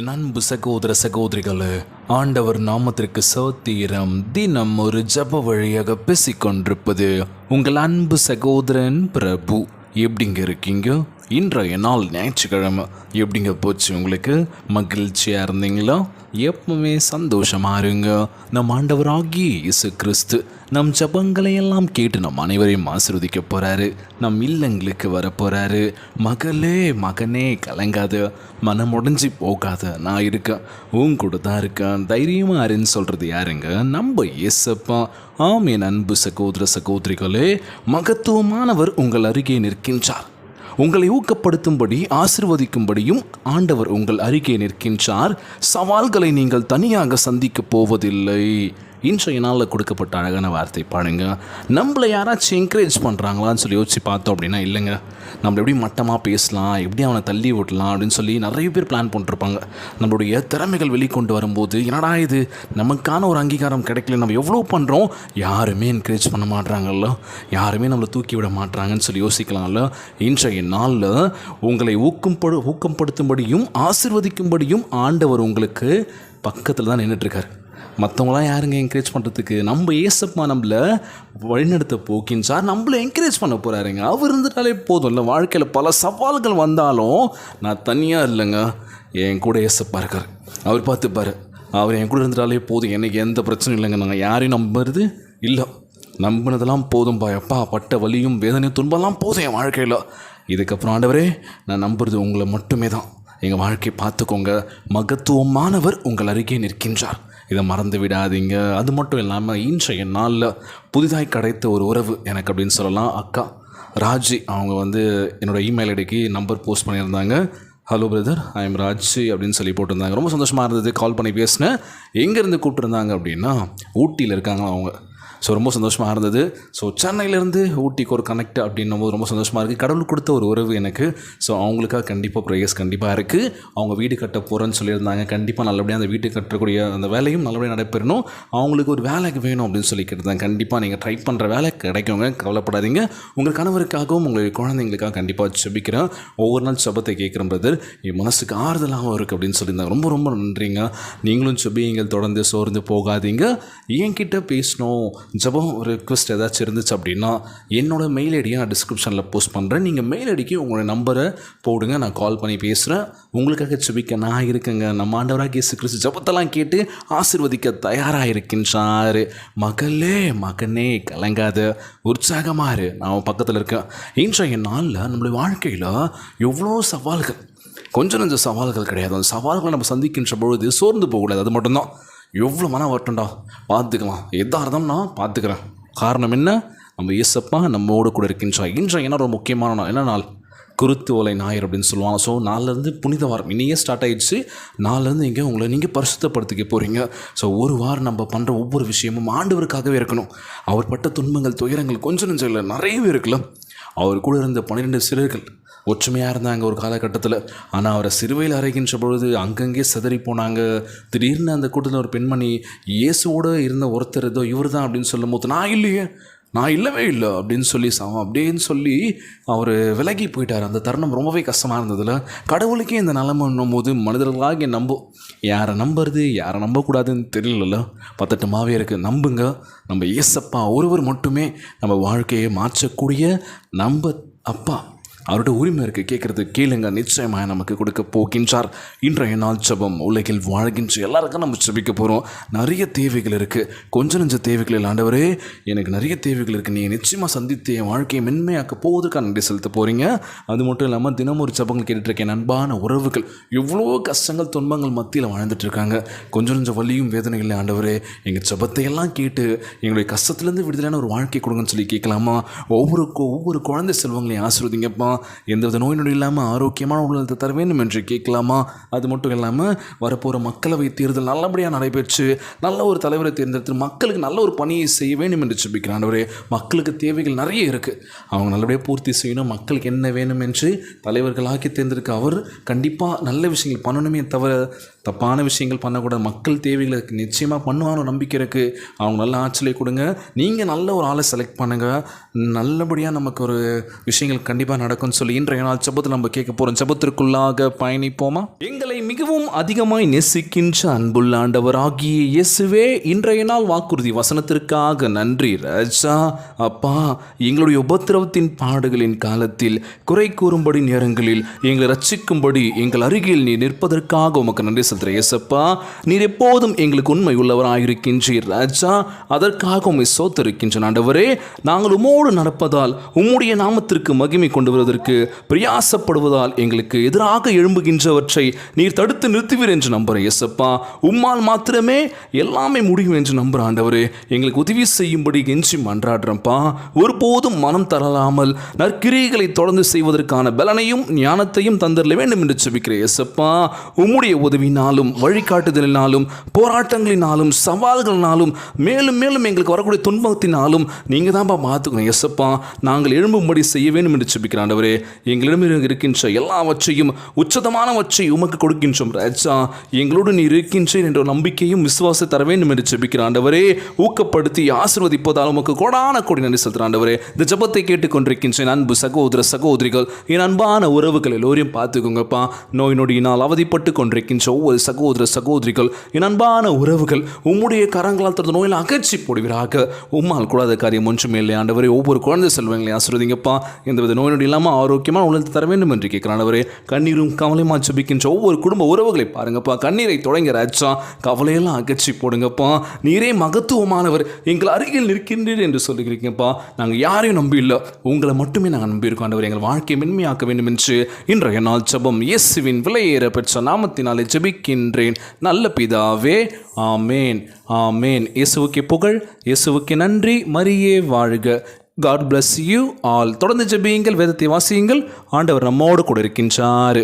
அன்பு சகோதர சகோதரிகளே ஆண்டவர் நாமத்திற்கு சோத்திரம் தினம் ஒரு ஜப வழியாக பேசிக்கொண்டிருப்பது உங்கள் அன்பு சகோதரன் பிரபு. எப்படிங்க இருக்கீங்க? இன்றைய நாள் ஞாயிற்றுக்கிழமை. எப்படிங்க போச்சு உங்களுக்கு? மகிழ்ச்சியாக இருந்தீங்களா? எப்பவுமே சந்தோஷமா இருங்க. நம் ஆண்டவராகி இசு கிறிஸ்து நம் ஜபங்களை எல்லாம் கேட்டு நம் அனைவரையும் ஆசிர்வதிக்க போகிறாரு நம் இல்லங்களுக்கு வர போகிறாரு மகளே மகனே கலங்காத மனம் உடஞ்சி போகாத நான் இருக்கேன். உன் கூட தான் இருக்கேன். தைரியமாக இருன்னு சொல்கிறது யாருங்க? நம்ம இயேசப்பா. ஆம் என் அன்பு சகோதர சகோதரிகளே மகத்துவமானவர் உங்கள் அருகே நிற்கின்றார். உங்களை ஊக்கப்படுத்தும்படி ஆசிர்வதிக்கும்படியும் ஆண்டவர் உங்கள் அருகே நிற்கின்றார். சவால்களை நீங்கள் தனியாக சந்திக்கப் போவதில்லை. இன்றைய நாளில் கொடுக்கப்பட்ட அழகான வார்த்தை பாருங்க. நம்மளை யாராச்சும் என்கரேஜ் பண்ணுறாங்களான்னு சொல்லி யோசிச்சு பார்த்தோம் அப்படின்னா இல்லைங்க. நம்ம எப்படி மட்டமாக பேசலாம் எப்படி அவனை தள்ளி விடலாம் அப்படின்னு சொல்லி நிறைய பேர் பிளான் பண்ணிருப்பாங்க. நம்மளுடைய திறமைகள் வெளிக்கொண்டு வரும்போது என்னடா இது? நமக்கான ஒரு அங்கீகாரம் கிடைக்கல நம்ம எவ்வளோ பண்ணுறோம் யாருமே என்கரேஜ் பண்ண மாட்றாங்கல்ல? யாருமே நம்மளை தூக்கி விட மாட்டாங்கன்னு சொல்லி யோசிக்கலாம்ல? இன்றைய நாளில் உங்களை ஊக்கம்படு ஊக்கப்படுத்தும்படியும் ஆசிர்வதிக்கும்படியும் ஆண்டவர் உங்களுக்கு பக்கத்தில் தான் நின்றுட்டுருக்கார் மற்றவங்களாம் யாருங்க என்கரேஜ் பண்ணுறதுக்கு நம்ம ஏசப்பா நம்மள வழிநடத்த போக்கின்றார் நம்மளை என்கரேஜ் பண்ண போகிறாருங்க அவர் இருந்துட்டாலே போதும். இல்லை வாழ்க்கையில் பல சவால்கள் வந்தாலும் நான் தனியாக இல்லைங்க. என் கூட ஏசப்பா இருக்கார். அவர் பார்த்துப்பார். அவர் என் கூட இருந்துட்டாலே போதும். எனக்கு எந்த பிரச்சனையும் இல்லைங்க. நாங்கள் யாரையும் நம்புறது இல்லை. நம்பினதெல்லாம் போதும்பா எப்பா பட்ட வலியும் வேதனையும் துன்பம்லாம் போதும் என் வாழ்க்கையில். இதுக்கப்புறம் ஆண்டவரே நான் நம்புறது உங்களை மட்டுமே தான் எங்கள் வாழ்க்கையை பார்த்துக்கோங்க. மகத்துவமானவர் உங்கள் அருகே நிற்கின்றார். இதை மறந்து விடாதீங்க. அது மட்டும் இல்லாமல் இன்றைய நாளில் புதிதாய் கிடைத்த ஒரு உறவு எனக்கு அப்படின்னு சொல்லலாம். அக்கா ராஜி அவங்க வந்து என்னோடய இமெயில் ஐடிக்கு நம்பர் போஸ்ட் பண்ணியிருந்தாங்க. Hello brother I am Raji அப்படின்னு சொல்லி போட்டிருந்தாங்க. ரொம்ப சந்தோஷமாக இருந்தது. கால் பண்ணி பேசினேன். எங்கேருந்து கூப்பிட்டுருந்தாங்க அப்படின்னா ஊட்டியில் இருக்காங்க அவங்க. ஸோ ரொம்ப சந்தோஷமாக இருந்தது. ஸோ சென்னையிலேருந்து ஊட்டிக்கு ஒரு கனெக்ட் அப்படின்னும் போது ரொம்ப சந்தோஷமாக இருக்குது கடவுள் கொடுத்த ஒரு உறவு எனக்கு. ஸோ அவங்களுக்காக கண்டிப்பாக ப்ரேயர்ஸ் கண்டிப்பாக இருக்குது அவங்க வீடு கட்ட போகிறேன்னு சொல்லியிருந்தாங்க. கண்டிப்பாக நல்லபடியாக அந்த வீடு கட்டக்கூடிய அந்த வேலையும் நல்லபடியாக நடைபெறணும். அவங்களுக்கு ஒரு வேலைக்கு வேணும் அப்படின்னு சொல்லி தான். கண்டிப்பாக நீங்கள் ட்ரை பண்ணுற வேலை கிடைக்குங்க. கவலைப்படாதீங்க. உங்கள் கணவருக்காகவும் உங்களுடைய குழந்தைங்களுக்காக கண்டிப்பாக செபிக்கிறேன் ஒவ்வொரு நாள் செபத்தை கேட்குறேன் பிரதர் என் மனசுக்கு ஆறுதலாகவும் இருக்குது அப்படின்னு சொல்லியிருந்தாங்க. ரொம்ப ரொம்ப நன்றிங்க. நீங்களும் செபியுங்கள் தொடர்ந்து சோர்ந்து போகாதீங்க. என்கிட்ட பேசணும். ஜபம் ரிக்வெஸ்ட் ஏதாச்சும் இருந்துச்சு அப்படின்னா என்னோடய மெயில் ஐடியை நான் டிஸ்கிரிப்ஷனில் போஸ்ட் பண்ணுறேன் நீங்கள் மெயில் ஐடிக்கு உங்களோட நம்பரை போடுங்க. நான் கால் பண்ணி பேசுகிறேன் உங்களுக்காக செபிக்க நான் இருக்கேங்க. நம்ம ஆண்டவராக இயேசு கிறிஸ்து ஜபத்தெல்லாம் கேட்டு ஆசிர்வதிக்க தயாராக இருக்கின்றார் மகளே மகனே கலங்காத உற்சாகமாக இரு நான் பக்கத்தில் இருக்கேன். இன்றைய நாளில் நம்மளுடைய வாழ்க்கையில் எவ்வளோ சவால்கள்? கொஞ்சம் நஞ்ச சவால்கள் கிடையாது. அந்த சவால்களை நம்ம சந்திக்கின்ற பொழுது சோர்ந்து போகக்கூடாது. அது மட்டும்தான். எவ்வளோ மனம் வரட்டும்டா பார்த்துக்கலாம். எதாக இருந்தாலும் நான் பார்த்துக்கிறேன். காரணம் என்ன? நம்ம இயேசப்பா நம்மோடு கூட இருக்கின்றா இன்றைய என்ன ஒரு முக்கியமான நாள். என்ன நாள்? குருத்து ஓலை ஞாயிறு அப்படின்னு சொல்லுவாங்க. ஸோ நாலுலேருந்து புனித வாரம். இனியே ஸ்டார்ட் ஆகிடுச்சு நாலுலேருந்து இங்கே உங்களை நீங்கள் பரிசுத்தப்படுத்திக்க போகிறீங்க ஸோ ஒரு வாரம் நம்ம பண்ணுற ஒவ்வொரு விஷயமும் ஆண்டவருக்காகவே இருக்கணும். அவர் பட்ட துன்பங்கள் துயரங்கள் கொஞ்சம் நெஞ்சம் இல்லை நிறையவே இருக்குல்ல. அவர் கூட இருந்த பன்னிரெண்டு சிறர்கள் ஒற்றுமையாக இருந்தாங்க ஒரு காலகட்டத்தில். ஆனால் அவரை சிறுவையில் அறைகின்ற பொழுது அங்கங்கே சிதறி போனாங்க. திடீர்னு அந்த கூட்டத்தில் ஒரு பெண்மணி இயேசுவோடு இருந்த ஒருத்தர் ஏதோ இவர் தான் அப்படின்னு சொல்லும் போது நான் இல்லையே. நான் இல்லவே இல்லை அப்படின்னு சொல்லி சம அப்படின்னு சொல்லி அவர் விலகி போயிட்டார். அந்த தருணம் ரொம்பவே கஷ்டமாக இருந்ததில். கடவுளுக்கே இந்த நிலமன்னும் போது மனிதர்களாக நம்பும் யாரை நம்புறது யாரை நம்பக்கூடாதுன்னு தெரியலல்ல. பத்தட்டமாகவே இருக்குது நம்புங்க. நம்ம ஏசப்பா ஒருவர் மட்டுமே நம்ம வாழ்க்கையை மாற்றக்கூடிய நம்ப அப்பா. அவரோட உரிமை இருக்குது கேட்குறது கேளுங்க. நிச்சயமாக நமக்கு கொடுக்க போகின்றார். இன்றைய நாள் ஜபம் உலகில் வாழ்கின்ற எல்லாருக்கும் நம்ம ஜபிக்க போகிறோம் நிறைய தேவைகள் இருக்குது கொஞ்ச நஞ்ச தேவைகள் இல்லை ஆண்டவரே எனக்கு நிறைய தேவைகள் இருக்குது நீங்கள் நிச்சயமாக சந்தித்து என் வாழ்க்கையை மென்மையாக்க போவதற்காக நன்றி செலுத்த போகிறீங்க அது மட்டும் இல்லாமல் தினம் ஒரு ஜபங்கள் கேட்டுட்ருக்கேன் அன்பான உறவுகள் எவ்வளோ கஷ்டங்கள் துன்பங்கள் மத்தியில் வாழ்ந்துட்டு இருக்காங்க. கொஞ்சம் கொஞ்சம் வலியும் வேதனைகள் ஆண்டவரே எங்கள் ஜபத்தை எல்லாம் கேட்டு எங்களுடைய கஷ்டத்துலேருந்து விடுதலையான ஒரு வாழ்க்கை கொடுங்கன்னு சொல்லி கேட்கலாமா? ஒவ்வொரு ஒவ்வொரு குழந்தை செல்வங்களையும் ஆசிர்வதிங்கப்பா. எந்தவித நோய் நொடி இல்லாமல் ஆரோக்கியமான உடலத்தை தர வேண்டும் என்று கேட்கலாமா? அது மட்டும் இல்லாமல் வரப்போகிற மக்களவை தேர்தல் நல்லபடியாக நடைபெற்று நல்ல ஒரு தலைவரை தேர்ந்தெடுத்து மக்களுக்கு நல்ல ஒரு பணியை செய்ய வேண்டும் என்று ஜெபிக்கிறேன் ஆண்டவரே மக்களுக்கு தேவைகள் நிறைய இருக்குது அவங்க நல்லபடியாக பூர்த்தி செய்யணும் மக்களுக்கு என்ன வேணும் என்று தலைவர்களாக்கி தேர்ந்தெடுக்க அவர் கண்டிப்பாக நல்ல விஷயங்கள் பண்ணணுமே தவிர தப்பான விஷயங்கள் பண்ணக்கூடாது. மக்கள் தேவைகளுக்கு நிச்சயமாக பண்ணுவாங்க நம்பிக்கை இருக்குது அவங்க நல்ல ஆட்சியை கொடுங்க. நீங்கள் நல்ல ஒரு ஆளை செலக்ட் பண்ணுங்கள் நல்லபடியாக நமக்கு ஒரு விஷயங்கள் கண்டிப்பாக நடக்கும்னு சொல்லி இன்றைய நாள் சபத்தில் நம்ம கேட்க போகிறோம் ஜெபத்திற்குள்ளாக பயணிப்போமா? எங்களை மிகவும் அதிகமாய் நேசிக்கின்ற அன்புள்ள ஆண்டவர் ஆகிய இயேசுவே இன்றைய நாள் வாக்குறுதி வசனத்திற்காக நன்றி ராஜா. அப்பா எங்களுடைய உபத்திரவத்தின் பாடுகளின் காலத்தில் குறை கூறும்படி நேரங்களில் எங்களை ரட்சிக்கும்படி எங்கள் அருகில் நீ நிற்பதற்காக உமக்கு நன்றி செலுத்துகிறேன் இயேசப்பா நீர் எப்போதும் எங்களுக்கு உண்மை உள்ளவராயிருக்கின்றீர் ராஜா. அதற்காக உண்மை சோத்திருக்கின்ற ஆண்டவரே நாங்கள் உமோடு நடப்பதால் உம்முடைய நாமத்திற்கு மகிமை கொண்டு வருவதற்கு பிரயாசப்படுவதால் எங்களுக்கு எதிராக எழும்புகின்றவற்றை நீர் தடுத்து நிறுத்துவீர் என்று நம்புகிற இயேசப்பா. உம்மால் மாத்திரமே எல்லாமே முடியும் என்று நம்புகிற ஆண்டவரே எங்களுக்கு உதவி செய்யும்படி கெஞ்சி மன்றாடுறப்பா ஒருபோதும் மனம் தளராமல் நற்கிரிகளை தொடர்ந்து செய்வதற்கான பலனையும் ஞானத்தையும் தந்தரல வேண்டும் என்று செபிக்கிறேன் இயேசப்பா. உம்முடைய உதவினாலும் வழிகாட்டுதலினாலும் போராட்டங்களினாலும் சவால்களினாலும் மேலும் மேலும் எங்களுக்கு வரக்கூடிய துன்பத்தினாலும் நீங்கள் தான்ப்பா பார்த்துக்கணும் எசப்பா நாங்கள் எழும்பும்படி செய்ய வேண்டும் என்று செபிக்கிறேன் ஆண்டவரே எங்களிடம் இருக்கின்ற எல்லாவற்றையும் உச்சதமானவற்றை உமக்கு கொடுக்கின்றோம் ராஜா. எங்களோடு நீ இருக்கின்றேன் என்ற நம்பிக்கையும் விசுவாச தர வேண்டும் என்று செபிக்கிறேன் ஆண்டவரே ஊக்கப்படுத்தி ஆசிர்வதிப்பதால் உமக்கு கோடான கோடி நன்றி செலுத்துகிறேன் ஆண்டவரே. இந்த ஜெபத்தை கேட்டுக்கொண்டிருக்கின்றேன் அன்பு சகோதர சகோதரிகள் என் அன்பான உறவுகள் எல்லோரையும் பார்த்துக்கோங்கப்பா. நோய் நொடியினால் அவதிப்பட்டு கொண்டிருக்கின்ற ஒவ்வொரு சகோதர சகோதரிகள் என் அன்பான உறவுகள் உம்முடைய கரங்களால் தனது நோயில் அகற்றி போடுவீராக. உம்மால் கூடாத காரியம் ஒன்றுமே இல்லை ஆண்டவரே. ஒவ்வொரு குழந்தை செல்வங்களையும் ஆசிர்வதிங்கப்பா. எந்தவித வித நொடி இல்லாமல் ஆரோக்கியமாக உணர்ந்து தர வேண்டும் என்று கேட்கிறேன் கண்ணீரும் கவலையுமா ஜபிக்கின்ற ஒவ்வொரு குடும்ப உறவுகளை பாருங்கப்பா. கண்ணீரை தொடங்க ராஜா கவலையெல்லாம் அகற்றி போடுங்கப்பா. நீரே மகத்துவமானவர் எங்கள் அருகில் நிற்கின்றீர் என்று சொல்லுகிறீங்கப்பா. நாங்கள் யாரையும் நம்பி இல்லை உங்களை மட்டுமே நாங்கள் நம்பியிருக்கோம் ஆண்டவர். எங்கள் வாழ்க்கையை மென்மையாக்க வேண்டும் என்று இன்றைய நாள் ஜெபம் இயேசுவின் விலையேற பெற்ற நாமத்தினாலே ஜெபிக்கின்றேன் நல்ல பிதாவே ஆமேன் ஆமேன். இயேசுவுக்கு புகழ் இயேசுவுக்கு நன்றி. மரியே வாழ்க. காட் பிளஸ் யூ ஆல் தொடர்ந்து ஜெபியுங்கள் வேதத்தை வாசியுங்கள். ஆண்டவர் நம்மோடு கூட இருக்கின்றார்.